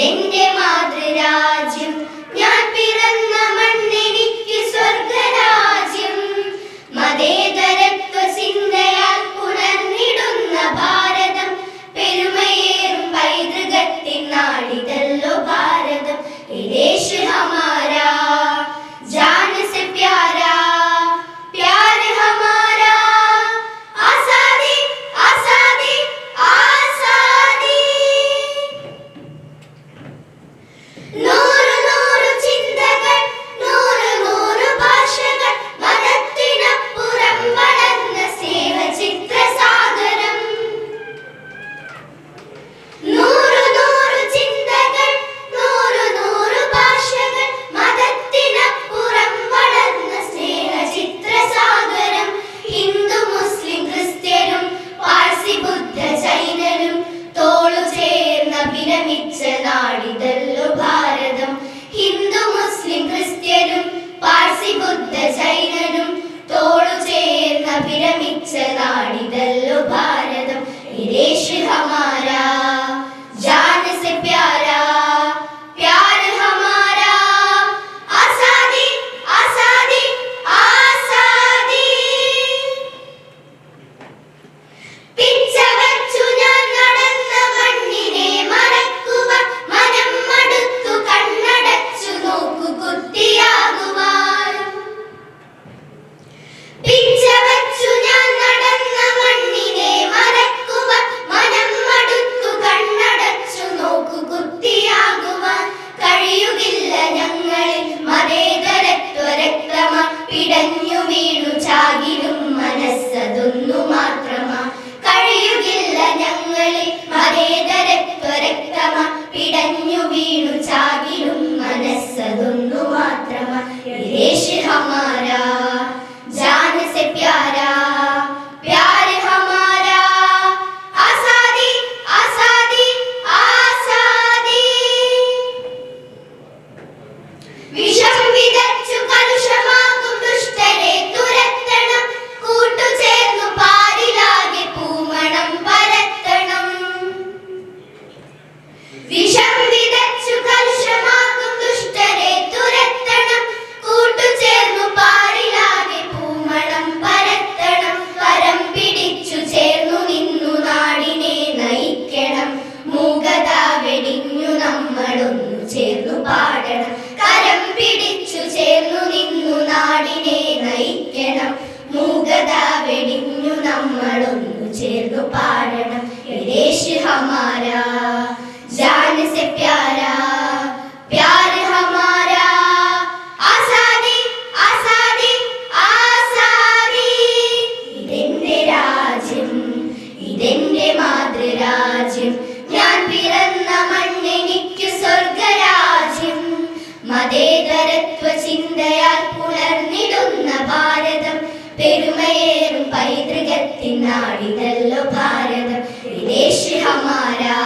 Then മനസ്സതൊന്നു മാത്രമാ ये ചേർന്നു പാടണം. യേശു ഹമാരാ നാടിതല്ലോ ഭാരതം. ഹമാരാ